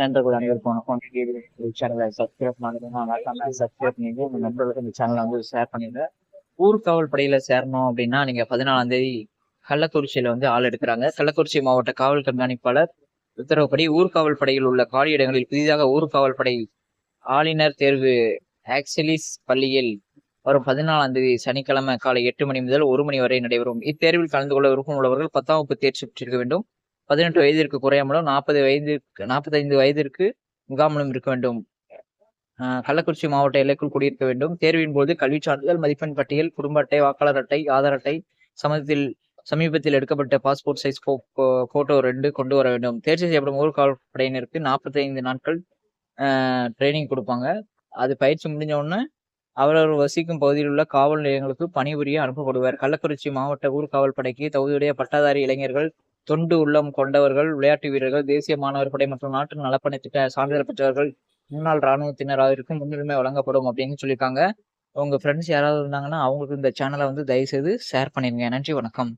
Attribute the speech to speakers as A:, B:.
A: நண்பர்கள் அனைவருக்கும் சேனலை சப்ஸ்கிரைப் பண்ணுங்க மறக்காம சப்ஸ்கிரைப் பண்ணிட்டு உங்க நண்பர்களுக்கு இந்த சேனலை வந்து ஷேர் பண்ணிடுங்க ஊர்காவல் படையில சேரணும் அப்படின்னா நீங்க பதினாலாம் தேதி கள்ளக்குறிச்சியில வந்து ஆள் எடுக்கிறாங்க. கள்ளக்குறிச்சி மாவட்ட காவல் கண்காணிப்பாளர் உத்தரவுப்படி ஊர்காவல் படையில் உள்ள காலியிடங்களில் புதிதாக ஊர்காவல் படை ஆளுநர் தேர்வு ஆக்சலிஸ் பள்ளியில் வரும் பதினாலாம் தேதி சனிக்கிழமை காலை எட்டு மணி முதல் ஒரு மணி வரை நடைபெறும். இத்தேர்வில் கலந்து கொள்ள விருப்பம் உள்ளவர்கள் பத்தாம் வகுப்பு தேர்ச்சி பெற்றிருக்க வேண்டும். பதினெட்டு வயதிற்கு குறையாமலும் நாற்பது வயதிற்கு நாற்பத்தைந்து வயதிற்கு முகாமலும் இருக்க வேண்டும். கள்ளக்குறிச்சி மாவட்ட எல்லைக்குள் குடியிருக்க வேண்டும். தேர்வின் போது கல்விச் சான்றிதழ் மதிப்பெண் பட்டியல் குடும்ப அட்டை வாக்காளர் அட்டை ஆதார் அட்டை சமீபத்தில் சமீபத்தில் எடுக்கப்பட்ட பாஸ்போர்ட் சைஸ் போட்டோ ரெண்டு கொண்டு வர வேண்டும். தேர்ச்சி செய்யப்படும் ஊர் நாற்பத்தி நாற்பத்தைந்து நாட்கள் ட்ரைனிங் கொடுப்பாங்க. அது பயிற்சி முடிஞ்ச உடனே அவரவர் வசிக்கும் பகுதியில் உள்ள காவல் நிலையங்களுக்கு பணிபுரிய அனுப்பப்படுவார். கள்ளக்குறிச்சி மாவட்ட ஊர்காவல் படைக்கு தகுதியுடைய பட்டாதாரி இளைஞர்கள் தொண்டு உள்ளம் கொண்டவர்கள் விளையாட்டு வீரர்கள் தேசிய மாணவர் படை மற்றும் நாட்டு நலப்பணி திட்ட சான்றிதழ் பெற்றவர்கள் முன்னாள் இராணுவத்தினராக முன்னுரிமை வழங்கப்படும் அப்படின்னு சொல்லியிருக்காங்க. உங்க ஃப்ரெண்ட்ஸ் யாராவது இருந்தாங்கன்னா அவங்களுக்கு இந்த சேனலை வந்து தயவுசெய்து ஷேர் பண்ணிருங்க. நன்றி வணக்கம்.